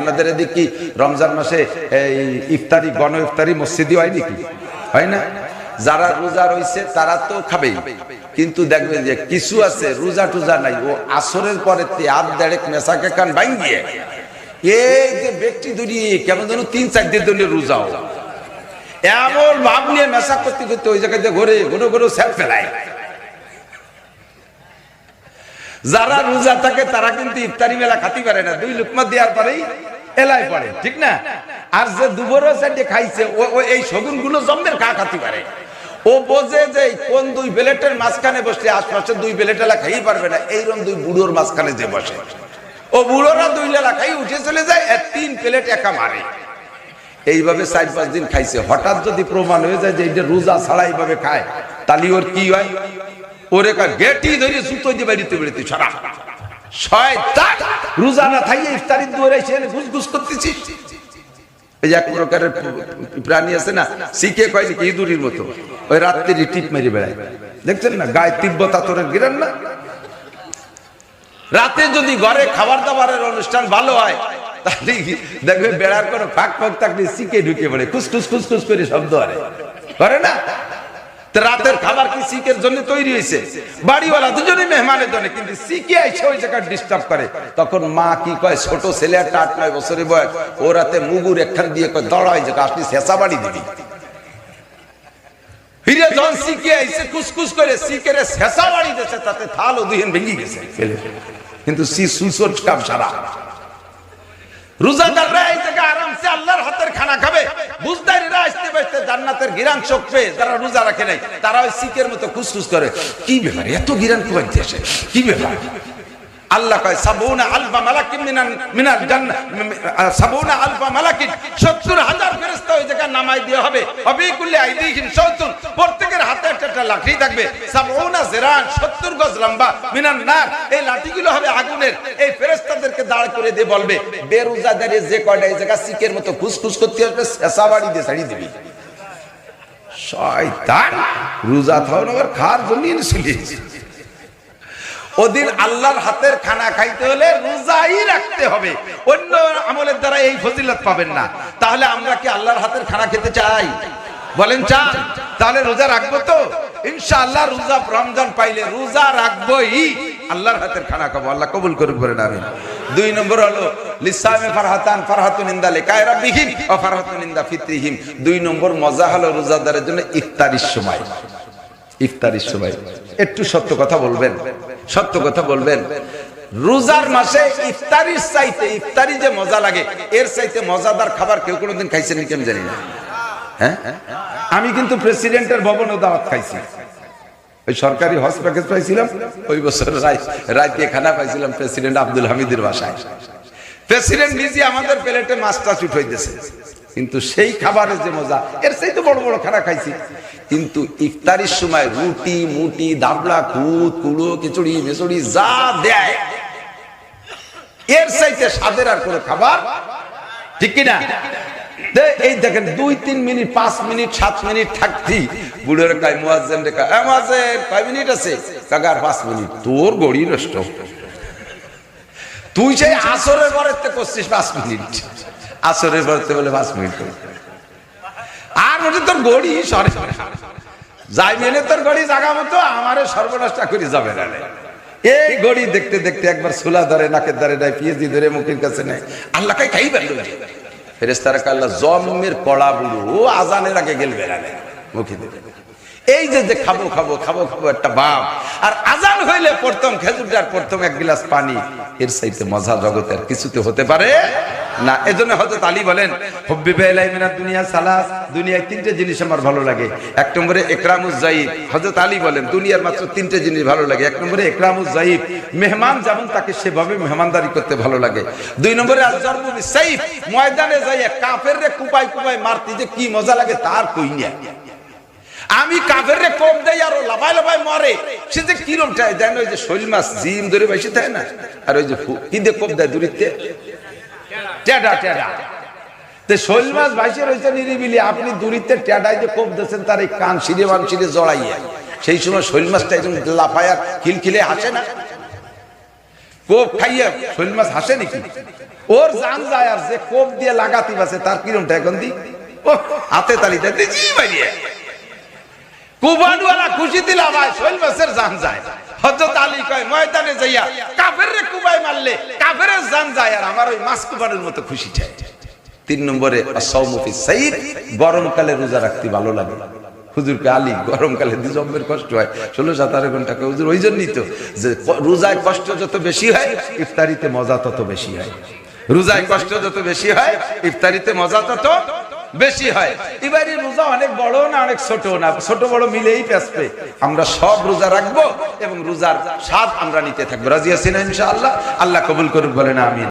আপনাদের এদিক কি? রমজান মাসে এই ইফতারি, গণ ইফতারি মসজিদি হয় নাকি? হয় না? যারা রোজা রয়েছে তারা তো খাবেই। কিন্তু দেখবেন যে কিছু আছে, রোজা টুজা নাই। ও আসরের পরে আধ দেড়েক মেশাকে কান ভাঙ্গিয়ে, এই যে ব্যক্তি দুটি কেমন যেন তিন চার দিন ধরে রোজাও। এমন ভাব নিয়ে মেশা করতে করতে ওই জায়গায় দিয়ে ঘুরে ঘুরে ঘুরে স্যাপ ফেলায়। যারা রোজা থাকে, তারা কিন্তু ইফতারি মেলা খাতি পারে না। দুই লুকমা দেওয়ার পরেই এলাই পড়ে, ঠিক না? আর যে দুবরো সাইডে খাইছে, ও এই শগুনগুলো জম্মের খা খাতি পারে। ও বোঝে যে কোন দুই প্লেটের মাঝখানে বসলে আশপাশে দুই প্লেট এলা খাই পারবে না এইরকম দুই বুড়োর মাঝখানে যে বসে। ও বুড়োরা দুই লেলা খাই, উঠে চলে যায় আর তিন প্লেট একা মারে। এইভাবে চার পাঁচ দিন খাইছে। হঠাৎ যদি প্রমাণ হয়ে যায় যে এইটা রোজা ছাড়া এইভাবে খায়, তাহলে ওর কি হয়? ওরে গেটি ধরে জুতো দিয়ে বাড়িতে বেড়িতে ছড়া শয়তান! রোজা না থাইয়ে ইফতারি দুয়ারে এসে ঘুষ ঘুষ করতেছিস এই এক প্রকারের প্রাণী আছে না, শিখে কয় নাকি ইঁদুরির মতো। ওই রাত্রি টিপ মেরে বেড়ায়। দেখছেন না, গায়ে তিব্বত আতরের গিরান না? রাতে যদি ঘরে খাবার দাবারের অনুষ্ঠান ভালো হয়, তাহলে দেখবে বেড়ার কোনো ফাঁক ফাঁক থাকলে শিখে ঢুকে পড়ে, খুসখুস খুসখুস করে শব্দ আরে। করে না? রাতের খাবার কি শিখের জন্য তৈরি হয়েছে বাড়িওয়ালা দুজনে মেহমানের জন্য, কিন্তু শিখে আইসে ওই জায়গায় ডিস্টার্ব করে। তখন মা কি কয়, ছোট ছেলে একটা আট নয় বছরের বয়স, ও রাতে মুগুর একখান দিয়ে কয় দড়াই যে আপনি শেষা বাড়ি দিবি। ফিরে যখন শিখে আইসে কুসকুস করে শিখের শেষা বাড়ি দিয়েছে, তাতে থাল ও দুহেন ভেঙে গেছে। কিন্তু সি সুসর কাম সারা। রোজাদাররা এই জায়গায় আরামসে আল্লাহর হাতের খানা খাবে জান্নাতের গিরান চোখ পেয়ে যারা রোজা রাখে নাই, তারা ওই শিখের মতো খুসখুস করে। কি ব্যাপার? এত গিরান কোয়ান আসে কি ব্যাপার? আল্লাহ কয় সাবুনা আলফা মালাকিন মিনান সাবুনা আলফা মালাকিন 70 হাজার ফেরেশতা ওই জায়গায় নামাই হবে। শাওতুন প্রত্যেকের হাতে একটা একটা লাঠি থাকবে। সাবুনা জিরান 70 গজ লম্বা, মিনান নার, এই লাঠিগুলো হবে আগুনের। এই ফেরেশতাদেরকে দাঁড় করে দিয়ে বলবে, বেরোজাদারে যে কয়টা, এই জায়গা সিকের মতো খুসখুস করতে আসবে শেষা বাড়ি দিয়ে ছাড়ি দিবি। শয়তান, রোজা থাও আবার খার জন্য এনেছিলি ওদিন আল্লাহর হাতের খানা খাইতে হলে রোজাই রাখতে হবে। অন্য আমলের দ্বারা এই ফজিলত পাবেন না। তাহলে আমরা কি আল্লাহর হাতের খানা খেতে চাই? বলেন চান তাহলে রোজা রাখব তো? ইনশাআল্লাহ রোজা রমজান পাইলে রোজা রাখবোই। আল্লাহর হাতের খানা খাব, আল্লাহ কবুল করুক বলেন আমি দুই নম্বর হলো, লিসামে ফারহাতান ফারহাতুন ইন্দা লিকায় রাব্বিহিম ওয়া ফারহাতুন ইন্দা ফিতরিহিম। দুই নম্বর মজা হলো রোজাদারের জন্য ইফতারির সময়। ইফতারির সময়। একটু সত্য কথা বলবেন, সত্য কথা বলবেন। রোজার মাসে ইফতারির চাইতে ইফতারি যে মজা লাগে, এর চাইতে মজাদার খাবার কেউ কোনোদিন খাইছেন আমি জানি না। হ্যাঁ? আমি কিন্তু প্রেসিডেন্টের ভবনে দাওয়াত খাইছি। ওই সরকারি হজ প্যাকেজ পাইছিলাম? ওই বছর রাতে খানা পাইছিলাম প্রেসিডেন্ট আব্দুল হামিদের বাসায়। প্রেসিডেন্ট নিজে আমাদের প্লেটে মাছটা চুট হইতেছে কিন্তু সেই খাবারের যে মজা, এর সেই তো বড় বড় খানা খাইছি। কিন্তু ইফতারির সময় রুটি, মুটি, দাবলা, খুদ কুড়ো খিচুড়ি, মেচুড়ি যা দেয়, এর চাইতে স্বাদের আর কোনো খাবার ঠিক কিনা? এই দেখেন দুই তিন মিনিট পাঁচ মিনিট সাত মিনিট থাকতি। বুড়োর কাই মুয়াজ্জেন রে কয়, "এ মুয়াজ্জেন, কয় মিনিট আছে? কাকার পাঁচ মিনিট তোর গড়ি নষ্ট। তুই সেই আসরের পরেতে করছিস পাঁচ মিনিট। আসরের পরেতে বলে পাঁচ মিনিট। আর বলছে তোর গড়ি সরে। যাই মেনে তোর গড়ি জাগা মতো আমারে সর্বনাশটা করে যাবে না। এই গড়ি দেখতে দেখতে একবার সুলা ধরে নাকের ধরে নেয় পিএসডি ধরে মুখের কাছে নেয় আল্লাহ কাই খাই বেরো ফেরেস্তারা কাল্লা জমের কড়া বুড়ো ও আজানের আগে গেল বেড়ালে মুখে দেবে। এই যে খাব খাব খাব খাব একটা বাপ, আর আজান হইলে প্রথম খেজুরটার প্রথম এক গিলাস পানি, এর সাইতে মজা জগতের কিছুতে হতে পারে না, এজন্য হয়তো আলী বলেন দুনিয়া সালাস, দুনিয়ায় তিনটে জিনিস আমার ভালো লাগে। এক নম্বরে একরামুজ জাইব হযরত আলী বলেন, দুনিয়ার মাত্র তিনটে জিনিস ভালো লাগে। এক নম্বরে একরামুজ জাইব মেহমান যেমন তাকে সেভাবে মেহমানদারি করতে ভালো লাগে। দুই নম্বরে বিসাইফ, ময়দানে যাইয়া কাফের রে কুপাই কুপাই মারতে যে কি মজা লাগে তার কই না আমি কাফের রে কোপ দেই আর লাফাই লাফাই মরে। সে যে কিরম চায় দেন ওই যে শৈল মাছ জিম ধরে বেশি থাকে না। আর ওই যে কি দিয়ে কোপ দেয় দূরিতে টেডা টেডা। তে শৈল মাছ ভাইসে রয়েছে নিরিবিলি। আপনি দূরিতে টেডায় যে কোপ দিয়েছেন, তার এই কান সিঁড়ে বান সিঁড়ে জড়াইয়া। সেই সময় শৈল মাছটা একদম লাফায় খিলখিলে আসে না? কোপ খাইয়া শৈল মাছ হাসে নাকি? ওর জান যায় আর যে কোপ দিয়ে লাগাতি বাসে, তার কিরমটা এখন দি? ও হাতে তালি দিতে জি বাইরিয়ে কুবানওয়ালা খুশি দিলা ভাই শৈল মাছের জান যায়। হযরত আলী কয়, ময়দানে যাইয়া কাফের রে কুবাই মারলে কাফেরের জান যায় আর আমার ওই মাছ কুবানের মতো খুশি চাই। তিন নম্বরে গরমকালে রোজা রাখতে ভালো লাগে। হুজুরকে আলী, গরমকালে দুজম্বের কষ্ট হয়। ষোলো সতেরো ঘণ্টা হুজুর ওই জন্যই তো যে রোজায় কষ্ট যত বেশি হয়, ইফতারিতে মজা তত বেশি হয়। রোজায় কষ্ট যত বেশি হয়, ইফতারিতে মজা তত বেশি হয়। এবারে রোজা অনেক বড় না অনেক ছোট না? ছোট বড় মিলেই পেঁচবে আমরা সব রোজা রাখব এবং রোজার স্বাদ আমরা নিতে থাকব। রাজি আছি ইনশাআল্লাহ? আল্লাহ কবুল করুক, বলেন আমি